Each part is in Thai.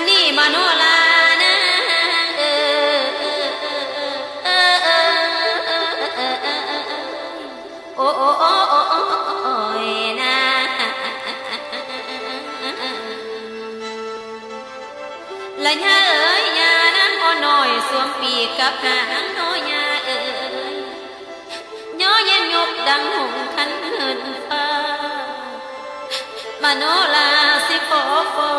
นนี้มโนลานะเออเออเออเออเออเออเออโอ้โอ้โอ้โอ้โอ้โอ้ยนะละยาเอ้ยยานั้นอ่อนน้อยสวมปีกกับหางน้อยยาเอ้ยย่อเย็นยกดังหงคันเหินฟ้ามโนลาสิขอฟอ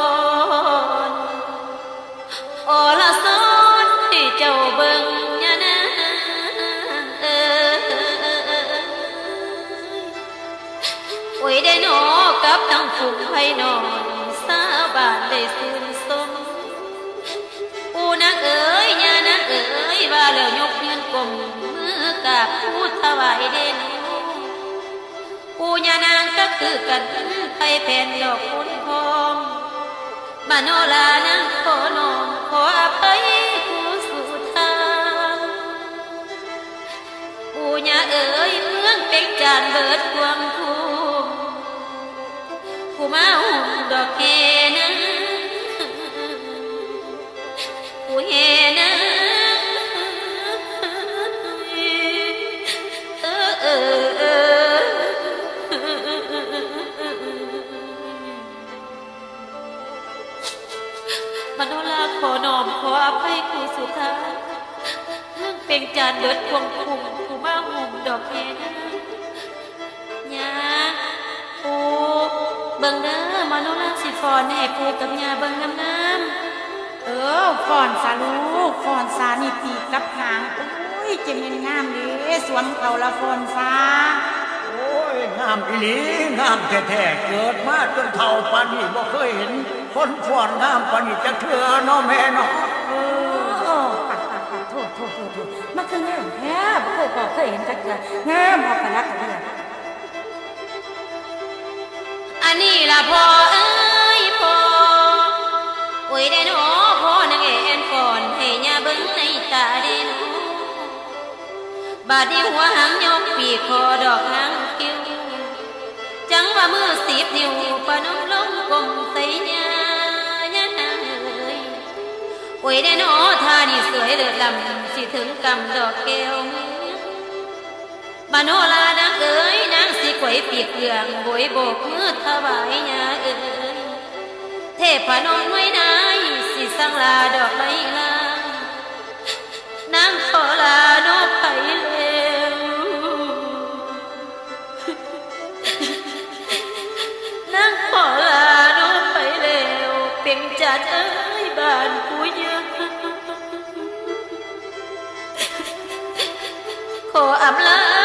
กลมมือกราบพูดถวายเด่นปูญานางก็คือกันไปเป็นดอกคุณพรมมโนลานางขอนมขออภัยผู้สู่ทางปูญาเอ๋ยเมืองเป็กจานเบิดความภูมิผู้มาหุ่มดอกเฮนะผู้เฮ นอมขออภัยคือสุดท้ายเรื่องเป็นจานเบิดควงคุมผู้มาหุ่มดอกเฮนะยาปูเบิ่งเด้อมาโนลาสิฟอนให้ปูกับยาเบิ่งงามเออฟอนสาลูกฟอนสานี่ปีกับหางโอ้ยเจะเป็นงามเลยสวมเขาละฟอนฟ้าโอ้ยงามอีหลีงามแท้ๆเกิดมาจนเท่าปานนี้บ่เคยเห็น คนฟ้อนงามปานนี้จะเถื่อนาะแม่เนาะเออปัดปัดปัดโทษโทษโทษโทษมันคืองามแท้บ่เคยบอกเคยเห็นจักเทื่องามพอกระลักกระเดือๆอันนี้ล่ะพ่อเอ้ยพ่อโอ้ยได้หนอพ่อนางเอ็นฟอนให้ยาเบิ่งในตาได้หนอบาดนี้หัวหางยกปีกคอดอกนางคิ้วจังว่ามือสีบนิ้วปะน้ำลงกลมใส่ยา ยได้นอท่านี่สวยเลิศลำสิถึงกำดอกแก้วบานโนลานางเอ้ยนางสิกวยปีกเกลืองโบยโบกมือถวายยาเอ้ยเทพนมไว้นายสิสังลาดอกไม้ลานางขอลาโนไปแล้วนั่งขอลาน้องไปแล้วเป็นจัดเอ้ยบ้านผู้ยัง ขออำลา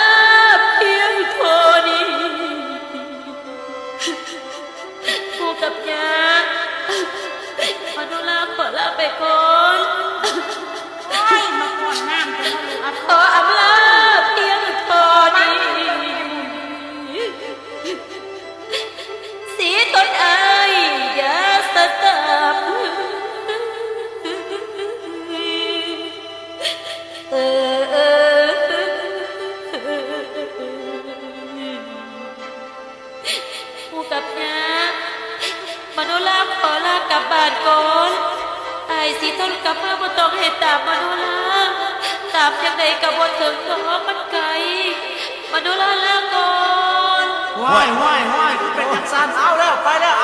สิทนกับเมื่อบ่ต้องเห้ตามมโนลาตามจังใดกับบ่ถึงน้องมันไกลมโนลาลาก่อนว้ายว้ายว้ายเป็นจังซั่นเอาแล้วไปแล้ว